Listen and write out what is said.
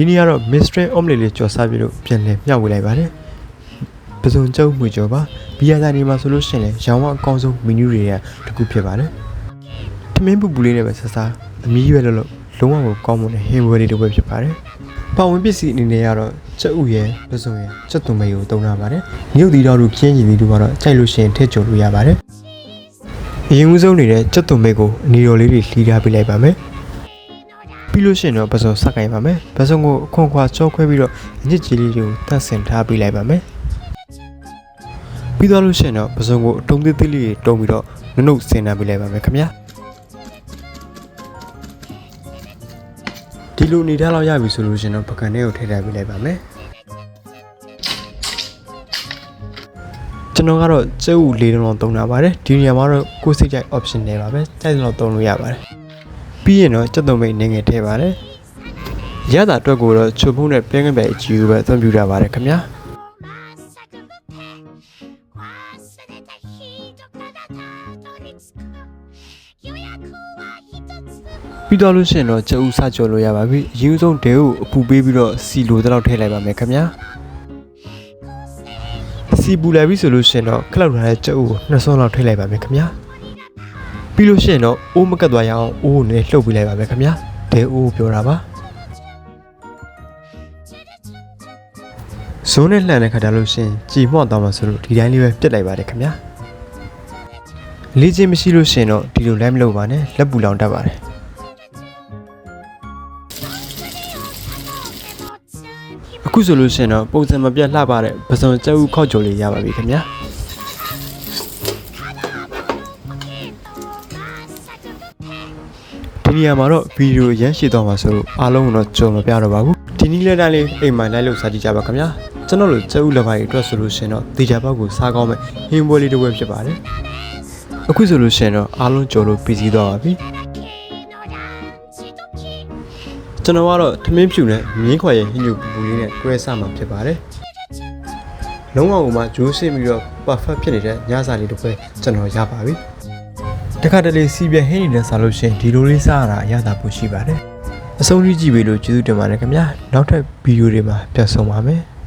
ဒီနေ့ကတော့ mystery omelet လေးကြော်စားပြီးတော့ပြန်လည်မျှဝေလိုက်ပါတယ်ပစုံကျုံမှုကြော်ပါဘီယာဆိုင်တွေမှာဆိုလို့ရှိရင်လည်းရောင်းဝအကောင်းဆုံးမီနူးတွေကတစ်ခုဖြစ်ပါတယ်ထမင်းပူပူလေးနဲ့ပဲဆက်စားအမီးရွယ်လို့လို့လုံးဝကိုကောင်းမွန်တဲ့ဟင်းပွဲလေးတစ်ပွဲဖြစ်ပါတယ်ပါဝင်ပစ္စည်းအနေနဲ့ကတော့စက်ဥရယ်ပစုံရယ်စက်သွံမေကိုသုံးထားပါတယ်မြုပ်သီးတော်တို့ခင်းကျင်သီးတို့ကတော့ကြိုက်လို့ရှိရင်ထည့်ကြုံလို့ရပါတယ်အရင်ဦးဆုံးနေတဲ့စက်သွံမေကိုအနီတော်လေးတွေလှီးထားပေးလိုက်ပါမယ် ပြီးလို့ရှိရင်တော့ပစုံဆက်ကင်ပါမယ်ပစုံကိုအခွန်ခွာချောခွဲပြီးတော့အညစ်ကြေးလေးတွေကိုတန့်စင်ထားပေးလိုက်ပါမယ်ပြီးသွားလို့ရှိရင်တော့ပစုံကိုအတုံးသေးသေးလေးတွေတုံးပြီးတော့နုနုစင်ထားပေးလိုက်ပါမယ်ခင်ဗျာဒီလိုနေထားလောက်ရပြီဆိုလို့ရှိရင်တော့ပကံလေးကိုထည့်ထားပေးလိုက်ပါမယ်ကျွန်တော်ကတော့ကျုပ်လေးလုံးလုံးသုံးတာပါတယ်ဒီနေရာမှာတော့ကိုယ်စိတ်ကြိုက် option တွေပါပဲကြိုက်တဲ့လောက်သုံးလို့ရပါတယ် ပြီးရင်တော့ကြက်သွန်ပိတ်နေငယ်ထည့်ပါတယ်ရတာအတွက်ကိုတော့ချုပ်မှုနဲ့ပင်းကပဲအကြီးကိုပဲအသုံးပြုတာပါတယ်ခင်ဗျာပြီးတော့လို့ရှိရင်တော့ချက်ဦးစကြော်လို့ရပါပြီအရင်ဆုံးဒဲကိုအပူပေးပြီးတော့စီလိုတော့ထည့်လိုက်ပါမယ်ခင်ဗျာစီပူလိုက်ပြီဆိုလို့ရှိရင်တော့ခလောက်ထားတဲ့ချက်ဦးကိုနှစ်စွန်းလောက်ထည့်လိုက်ပါမယ်ခင်ဗျာ ပြီးလို့ရှိရင်တော့အိုးမကတ်သွားရအောင်အိုးကိုလည်းလှုပ်ပေးလိုက်ပါမယ်ခင်ဗျာဒဲအိုးပြောတာပါဇုံးနဲ့လှန်တဲ့ခါကျလို့ရှိရင်ကြည်မော့သွားမှာဆိုလို့ဒီတိုင်းလေးပဲပြစ်လိုက်ပါတယ်ခင်ဗျာလေးချင်းမရှိလို့ရှိရင်တော့ဒီလိုလည်းမလုပ်ပါနဲ့လက်ပူလောင်တတ်ပါတယ်အခုဆိုလို့ရှိရင်တော့ပုံစံမပြတ်လှပတဲ့ပစုံကျုပ်ခောက်ကြိုလေးရပါပြီခင်ဗျာ နေရာမှာတော့ဗီဒီယိုရမ်းရှည်သွားမှာဆိုလို့အားလုံးကတော့ကြုံမပြတော့ပါဘူးဒီနည်းလက်တိုင်းလေးအိမ်မှာလိုက်လို့စားကြည့်ကြပါခင်ဗျာကျွန်တော်တို့ကျုပ်လက်ပိုင်းအတွက်ဆိုလို့ရှိရင်တော့ဒေချာဘောက်ကိုစားကောင်းမဲ့ဟင်းပွဲလေးတစ်ပွဲဖြစ်ပါတယ်အခုဆိုလို့ရှိရင်တော့အားလုံးကြုံလို့ပြီးစီးသွားပါပြီကျွန်တော်ကတော့ထမင်းဖြူနဲ့မြင်းခွာရဲ့ဟင်းညူပူပူလေးနဲ့တွဲစားမှာဖြစ်ပါတယ်။လုံးဝဟိုမှာဂျိုးရှင်းပြီးတော့ perfect ဖြစ်နေတဲ့ညစာလေးတစ်ပွဲကျွန်တော်ရပါပြီ။ တခါတလေစီပြဟင်းနေတဲ့စားလို့ရှရင်ဒီလိုလေးစားရတာအရသာပိုရှိပါတယ်။အဆုံးကြီးကြည့်ပြီလို့ကျေးဇူးတင်ပါတယ်ခင်ဗျာ။နောက်ထပ်ဗီဒီယိုတွေမှာပြန်ဆုံပါမယ်။